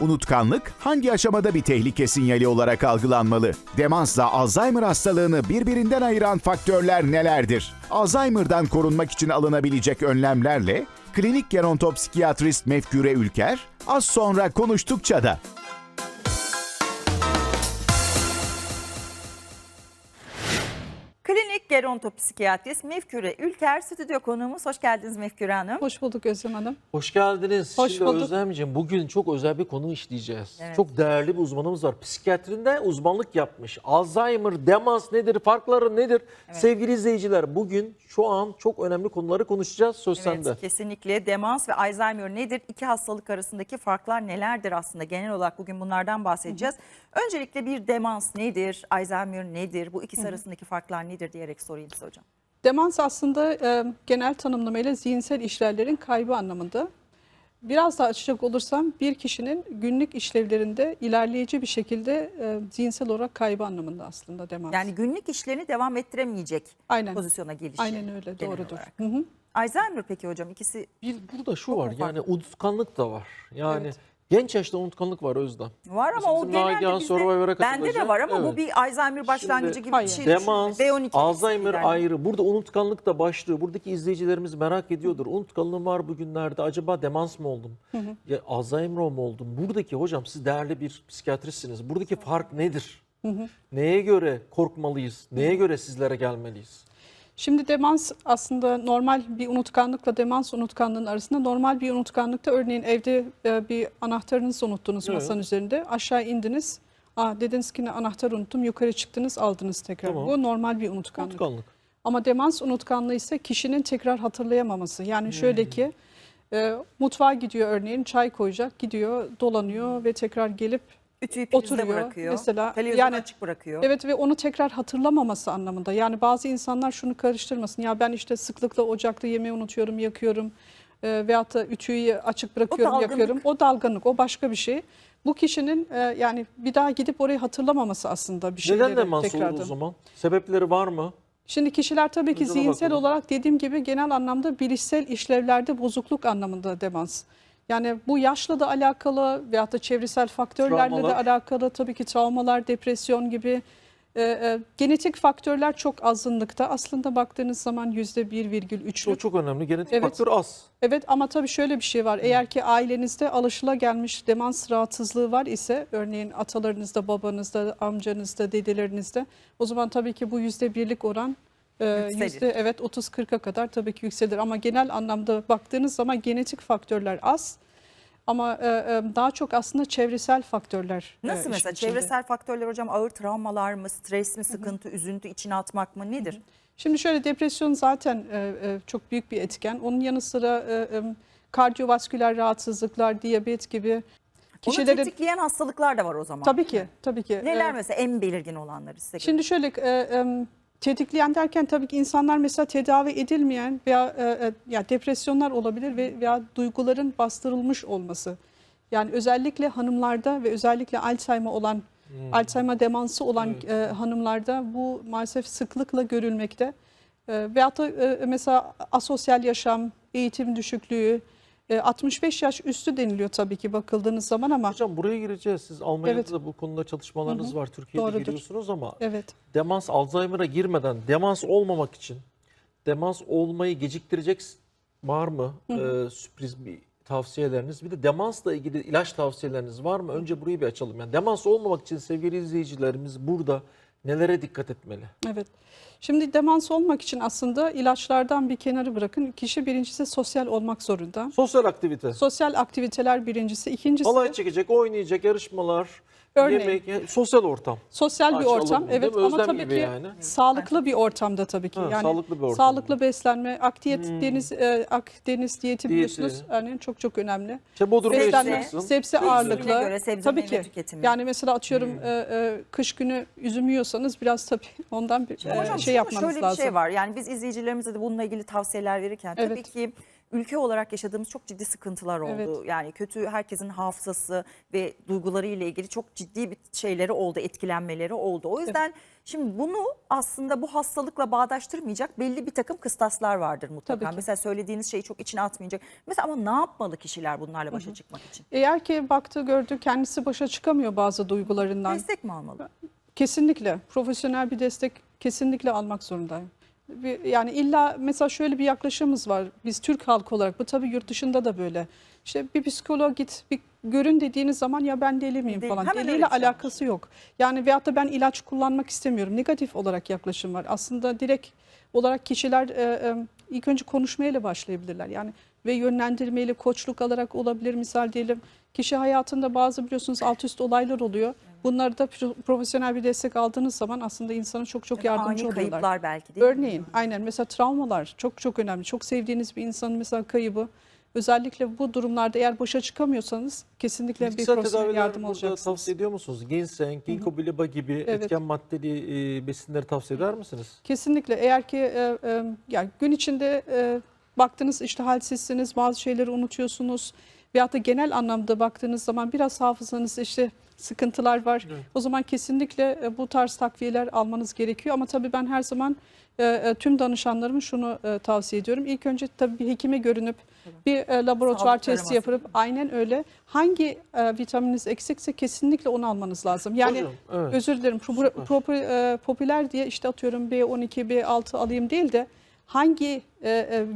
Unutkanlık hangi aşamada bir tehlike sinyali olarak algılanmalı? Demansla Alzheimer hastalığını birbirinden ayıran faktörler nelerdir? Alzheimer'dan korunmak için alınabilecek önlemlerle klinik gerontopsikiyatrist Mefküre Ülker az sonra konuştukça da. Gerontopsikiyatrist Mefküre Ülker stüdyo konuğumuz. Hoş geldiniz Mefküre Hanım. Hoş bulduk Özlem Hanım. Hoş geldiniz. Hoş Şimdi bulduk. Özlemciğim bugün çok özel bir konu işleyeceğiz. Evet. Çok değerli bir uzmanımız var. Psikiyatrinde uzmanlık yapmış. Alzheimer, demans nedir, farkları nedir? Sevgili izleyiciler bugün şu an çok önemli konuları konuşacağız. Söz Evet, sende. kesinlikle. Demans ve Alzheimer nedir? İki hastalık arasındaki farklar nelerdir aslında? Genel olarak bugün bunlardan bahsedeceğiz. Öncelikle bir demans nedir? Alzheimer nedir? Bu ikisi arasındaki farklar nedir diyerek sorayım size hocam. Demans aslında e, genel tanımlamayla zihinsel işlevlerin kaybı anlamında. Biraz daha açacak olursam bir kişinin günlük işlevlerinde ilerleyici bir şekilde e, zihinsel olarak kaybı anlamında aslında demans. Yani günlük işlerini devam ettiremeyecek Aynen. pozisyona gelişi. Aynen öyle doğrudur. olarak. Hı hı. Alzheimer peki hocam ikisi Bir burada şu var yani unutkanlık da var. Yani Evet. Genç yaşta unutkanlık var Özlem. var ama o bizim genelde Nagihan bizde, Survivor'a bende de katılacak. var ama bu Evet. bir Alzheimer başlangıcı Şimdi gibi hayır. bir şey. Demans, düşünün. B12 Alzheimer eksikliği ayrı. Burada unutkanlık da başlıyor. Buradaki izleyicilerimiz merak ediyordur. Unutkanlığım var bugünlerde. Acaba demans mı oldum? Ya Alzheimer mı oldum? Buradaki hocam siz değerli bir psikiyatristsiniz. Buradaki fark nedir? Neye göre korkmalıyız? Neye göre sizlere gelmeliyiz? Şimdi demans aslında normal bir unutkanlıkla demans unutkanlığının arasında normal bir unutkanlıkta örneğin evde e, bir anahtarınızı unuttunuz Evet. masanın üzerinde aşağı indiniz. Aa, dediniz ki anahtar unuttum yukarı çıktınız aldınız tekrar. Tamam. Bu normal bir unutkanlık. Unutkanlık. Ama demans unutkanlığı ise kişinin tekrar hatırlayamaması. Yani şöyle Hmm. ki e, mutfağa gidiyor örneğin çay koyacak gidiyor dolanıyor ve tekrar gelip Ütüyü prizde Oturuyor. bırakıyor. Mesela Televizyonu yani- açık bırakıyor. Evet ve onu tekrar hatırlamaması anlamında. Yani bazı insanlar şunu karıştırmasın. Ya ben işte sıklıkla ocakta yemeği unutuyorum, yakıyorum. E, veyahut da ütüyü açık bırakıyorum, dalgınlık. yakıyorum. O dalgınlık, o başka bir şey. Bu kişinin e, yani bir daha gidip orayı hatırlamaması aslında bir şeyleri Neden demans tekrardan. o zaman? Sebepleri var mı? Şimdi kişiler tabii ki Hocama zihinsel bakalım. olarak dediğim gibi genel anlamda bilişsel işlevlerde bozukluk anlamında demans. Yani bu yaşla da alakalı veyahut da çevresel faktörlerle de Travmalar. alakalı tabii ki travmalar, depresyon gibi e, e, genetik faktörler çok azınlıkta. Aslında baktığınız zaman yüzde O 1,3'lük. çok önemli. Genetik Evet. faktör az. Evet ama tabii şöyle bir şey var. Eğer ki ailenizde alışılagelmiş demans rahatsızlığı var ise örneğin atalarınızda, babanızda, amcanızda, dedelerinizde o zaman tabii ki bu yüzde birlik oran Yükselir. yüzde evet 30-40'a kadar tabii ki yükselir. Ama genel anlamda baktığınız zaman genetik faktörler az. Ama e, e, daha çok aslında çevresel faktörler. e, Nasıl işin mesela içinde. çevresel faktörler hocam ağır travmalar mı, stres mi, sıkıntı, üzüntü içine atmak mı nedir? Şimdi şöyle depresyon zaten e, e, çok büyük bir etken. Onun yanı sıra e, e, kardiyovasküler rahatsızlıklar, diyabet gibi Onu kişilerin tetikleyen hastalıklar da var o zaman. tabii ki tabii ki. Neler E, mesela en belirgin olanları size göre? Şimdi şöyle e, e, tetikleyen derken tabii ki insanlar mesela tedavi edilmeyen veya e, e, ya depresyonlar olabilir ve veya duyguların bastırılmış olması. Yani özellikle hanımlarda ve özellikle Alzheimer olan Alzheimer demansı olan e, hanımlarda bu maalesef sıklıkla görülmekte. E, veyahut da e, mesela asosyal yaşam, eğitim düşüklüğü, e, 65 yaş üstü deniliyor tabii ki bakıldığınız zaman ama Hocam buraya gireceğiz. Siz Almanya'da Evet. da bu konuda çalışmalarınız var. Türkiye'de Doğrudur. giriyorsunuz ama evet. demans Alzheimer'a girmeden demans olmamak için demans olmayı geciktirecek var mı? Ee, sürpriz bir tavsiyeleriniz. Bir de demansla ilgili ilaç tavsiyeleriniz var mı? Önce burayı bir açalım. Yani demans olmamak için sevgili izleyicilerimiz burada nelere dikkat etmeli? Evet. Şimdi demans olmak için aslında ilaçlardan bir kenarı bırakın. Kişi birincisi sosyal olmak zorunda. Sosyal aktivite. Sosyal aktiviteler birincisi. İkincisi Halay çekecek, oynayacak, yarışmalar, Örneğin. yemek, yani sosyal ortam. sosyal bir ortam. değil Evet mi? ama Özlem tabii gibi ki yani. sağlıklı bir ortamda tabii ki. Ha, yani sağlıklı bir ortam. Sağlıklı beslenme, Akdiyet deniz e, Akdeniz diyeti Diyeti. biliyorsunuz. Yani çok çok önemli. İşte Bodrum Beslenme, sebze ağırlıklı. göre sebze tabii meyve ki. tüketimi. Yani mesela atıyorum Hmm. e, e, kış günü üzüm yiyorsanız biraz tabii ondan bir e, Hocam şey yapmanız şöyle lazım. bir şey var. Yani biz izleyicilerimize de bununla ilgili tavsiyeler verirken tabii Evet. ki ülke olarak yaşadığımız çok ciddi sıkıntılar oldu. Evet. Yani kötü herkesin hafızası ve duyguları ile ilgili çok ciddi bir şeyleri oldu, etkilenmeleri oldu. O yüzden şimdi bunu aslında bu hastalıkla bağdaştırmayacak belli bir takım kıstaslar vardır mutlaka. Mesela söylediğiniz şeyi çok içine atmayacak. Mesela ama ne yapmalı kişiler bunlarla başa çıkmak için? Eğer ki baktı gördü kendisi başa çıkamıyor bazı duygularından. Destek mi almalı? Kesinlikle profesyonel bir destek kesinlikle almak zorundayım. Bir- Yani illa mesela şöyle bir yaklaşımımız var. Biz Türk halkı olarak bu tabii yurt dışında da böyle. İşte bir psikoloğa git bir görün dediğiniz zaman ya ben deli miyim falan. hemen öyle Deliyle bir şey alakası yok. Yani veyahut da ben ilaç kullanmak istemiyorum. Negatif olarak yaklaşım var. Aslında direkt olarak kişiler e, e, ilk önce konuşmayla başlayabilirler. Yani ve yönlendirmeyle koçluk alarak olabilir. Misal diyelim kişi hayatında bazı biliyorsunuz alt üst olaylar oluyor. Bunları da pro- profesyonel bir destek aldığınız zaman aslında insana çok çok yardımcı Ani oluyorlar. kayıplar belki değil mi? Örneğin aynen mesela travmalar çok çok önemli. Çok sevdiğiniz bir insanın mesela kaybı. Özellikle bu durumlarda eğer başa çıkamıyorsanız kesinlikle bir Bitkisel profesyonel yardım alacaksınız. tavsiye ediyor musunuz? Ginseng, ginkgo biloba gibi Evet. etken maddeli e, besinleri tavsiye eder misiniz? Kesinlikle eğer ki e, e, yani gün içinde e, baktınız işte halsizsiniz bazı şeyleri unutuyorsunuz veyahut da genel anlamda baktığınız zaman biraz hafızanız işte sıkıntılar var. Evet. O zaman kesinlikle e, bu tarz takviyeler almanız gerekiyor ama tabii ben her zaman e, e, tüm danışanlarıma şunu tavsiye ediyorum. İlk önce tabii bir hekime görünüp bir laboratuvar Sağlık testi yapıp aynen öyle hangi vitamininiz eksikse kesinlikle onu almanız lazım. Yani Hocam, evet. özür dilerim pro- popüler diye işte atıyorum B12, B6 alayım değil de hangi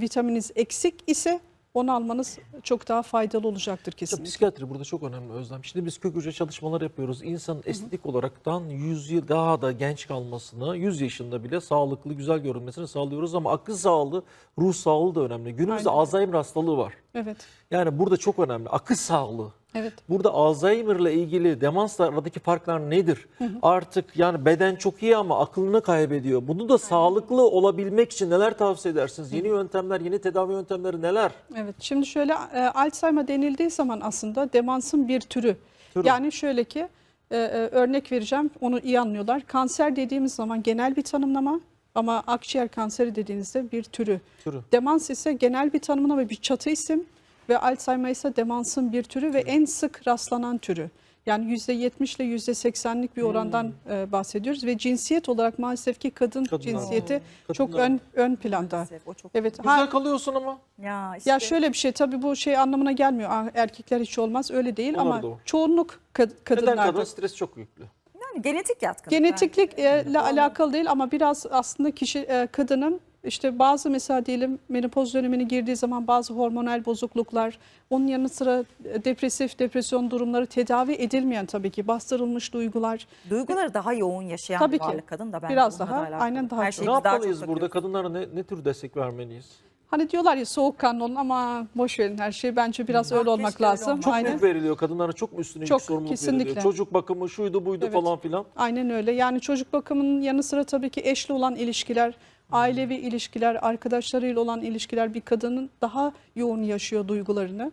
vitaminiz eksik ise onu almanız çok daha faydalı olacaktır kesinlikle. psikiyatri burada çok önemli Özlem. Şimdi biz kök hücre çalışmalar yapıyoruz. İnsanın estetik olaraktan 100 yıl daha da genç kalmasını, 100 yaşında bile sağlıklı, güzel görünmesini sağlıyoruz ama akıl sağlığı, ruh sağlığı da önemli. Günümüzde Aynen. Alzheimer hastalığı var. Evet. Yani burada çok önemli. Akıl sağlığı. Evet. Burada Alzheimer ile ilgili demansla aradaki farklar nedir? Artık yani beden çok iyi ama aklını kaybediyor. Bunu da sağlıklı olabilmek için neler tavsiye edersiniz? Yeni yöntemler, yeni tedavi yöntemleri neler? Evet. Şimdi şöyle e, Alzheimer denildiği zaman aslında demansın bir türü. Türü. Yani şöyle ki e, e, örnek vereceğim onu iyi anlıyorlar. Kanser dediğimiz zaman genel bir tanımlama ama akciğer kanseri dediğinizde bir türü. Türü. Demans ise genel bir tanımlama ve bir çatı isim ve Alzheimer ise demansın bir türü ve en sık rastlanan türü. Yani %70 ile %80'lik bir orandan e, bahsediyoruz ve cinsiyet olarak maalesef ki kadın Kadınlar. cinsiyeti çok kadınlar. ön ön planda. Maalesef, O çok Evet. Güzel ha- kalıyorsun ama. ya işte ya şöyle bir şey tabii bu şey anlamına gelmiyor. Erkekler hiç olmaz öyle değil Onlar ama var. çoğunluk kad- Neden kadınlarda. kadın stres çok yüklü? yani genetik yatkınlık. Genetiklikle alakalı değil ama biraz aslında kişi e, kadının işte bazı mesela diyelim menopoz dönemine girdiği zaman bazı hormonal bozukluklar, onun yanı sıra e, depresif depresyon durumları tedavi edilmeyen tabii ki bastırılmış duygular. Duyguları daha yoğun yaşayan Tabii bir ki. varlık kadın da bence Biraz daha, da alakalı. aynen daha Her çok. ne yapmalıyız çok burada? Kadınlara ne, ne tür destek vermeliyiz? Hani diyorlar ya soğukkanlı olun ama boş verin her şey. Bence biraz öyle olmak keşke öyle lazım. Çok Aynen. yük veriliyor. Kadınlara çok mu üstüne Çok, yük sorumluluk kesinlikle. veriliyor? Çocuk bakımı şuydu buydu Evet. falan filan. Aynen öyle. Yani çocuk bakımının yanı sıra tabii ki eşli olan ilişkiler, ailevi ilişkiler, arkadaşlarıyla olan ilişkiler bir kadının daha yoğun yaşıyor duygularını.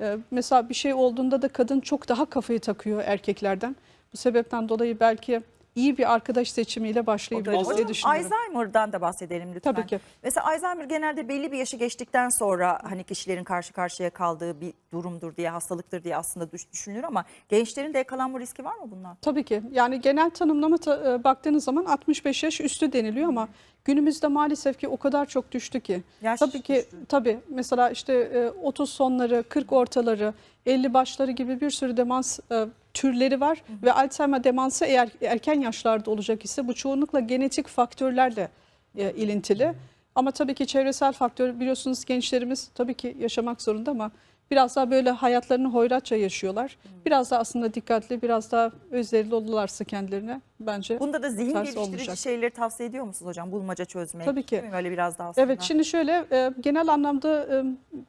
Ee, mesela bir şey olduğunda da kadın çok daha kafayı takıyor erkeklerden. Bu sebepten dolayı belki iyi bir arkadaş seçimiyle başlayabiliriz diye düşünüyorum. Alzheimer'dan da bahsedelim lütfen. Tabii ki. Mesela Alzheimer genelde belli bir yaşı geçtikten sonra hani kişilerin karşı karşıya kaldığı bir durumdur diye, hastalıktır diye aslında düş- düşünülür ama gençlerin de yakalanma riski var mı bundan? Tabii ki. Yani genel tanımlama ta- e, baktığınız zaman 65 yaş üstü deniliyor ama günümüzde maalesef ki o kadar çok düştü ki. Yaş tabii ki düştü. tabii mesela işte e, 30 sonları, 40 ortaları, 50 başları gibi bir sürü demans e, türleri var ve Alzheimer demansı eğer erken yaşlarda olacak ise bu çoğunlukla genetik faktörlerle e, ilintili. Ama tabii ki çevresel faktör biliyorsunuz gençlerimiz tabii ki yaşamak zorunda ama biraz daha böyle hayatlarını hoyratça yaşıyorlar. Biraz daha aslında dikkatli, biraz daha özverili olurlarsa kendilerine bence. Bunda da zihin Ters geliştirici olmayacak. şeyleri tavsiye ediyor musunuz hocam? Bulmaca çözmek. Tabii ki. değil mi? Böyle biraz daha aslında. Evet şimdi şöyle e, genel anlamda e,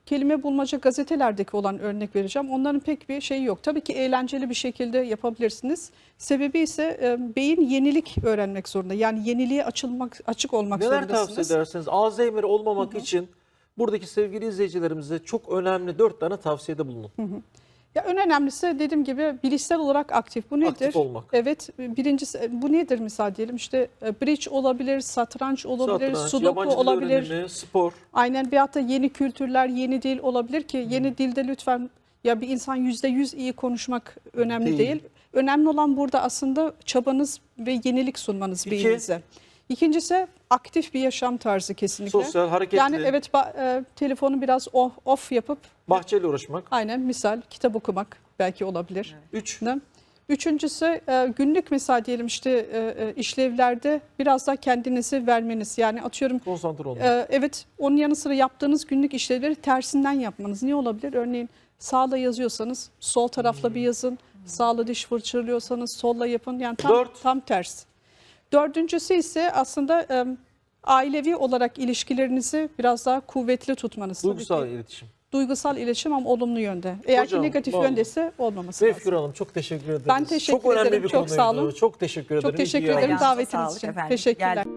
kelime bulmaca gazetelerdeki olan örnek vereceğim. Onların pek bir şeyi yok. Tabii ki eğlenceli bir şekilde yapabilirsiniz. Sebebi ise e, beyin yenilik öğrenmek zorunda. Yani yeniliğe açılmak açık olmak Neler zorundasınız. tavsiye edersiniz? Alzheimer olmamak için buradaki sevgili izleyicilerimize çok önemli dört tane tavsiyede bulunun. Ya en önemlisi dediğim gibi bilişsel olarak aktif. Bu nedir? Aktif olmak. Evet. Birincisi bu nedir misal diyelim işte e, bridge olabilir, satranç olabilir, Satranç, sudoku olabilir. öğrenimi, spor. Aynen veyahut da yeni kültürler, yeni dil olabilir ki yeni dilde lütfen ya bir insan yüzde yüz iyi konuşmak önemli Değil. değil. Önemli olan burada aslında çabanız ve yenilik sunmanız İki. beyninize. İkincisi aktif bir yaşam tarzı kesinlikle. Sosyal, hareketli. Yani evet e, telefonu biraz off, off yapıp Bahçeyle uğraşmak. aynen misal kitap okumak belki olabilir. Üç. Ne? Üçüncüsü e, günlük mesela diyelim işte e, e, işlevlerde biraz daha kendinizi vermeniz. Yani atıyorum Konsantre olmak. evet, onun yanı sıra yaptığınız günlük işlevleri tersinden yapmanız. Ne olabilir? Örneğin sağla yazıyorsanız sol tarafla bir yazın. Sağla diş fırçalıyorsanız solla yapın. Yani tam, Dört. tam ters. Dördüncüsü ise aslında e, ailevi olarak ilişkilerinizi biraz daha kuvvetli tutmanız. Tabii Duygusal ki. iletişim. Duygusal iletişim ama olumlu yönde. Eğer Hocam, ki negatif vallahi. yöndeyse olmaması lazım. Refkür Hanım çok teşekkür ederiz. Ben teşekkür çok önemli ederim, Bir çok konuydu. sağ olun. Çok teşekkür ederim. Çok teşekkür ederim davetiniz için. efendim. Teşekkürler. Geldiniz.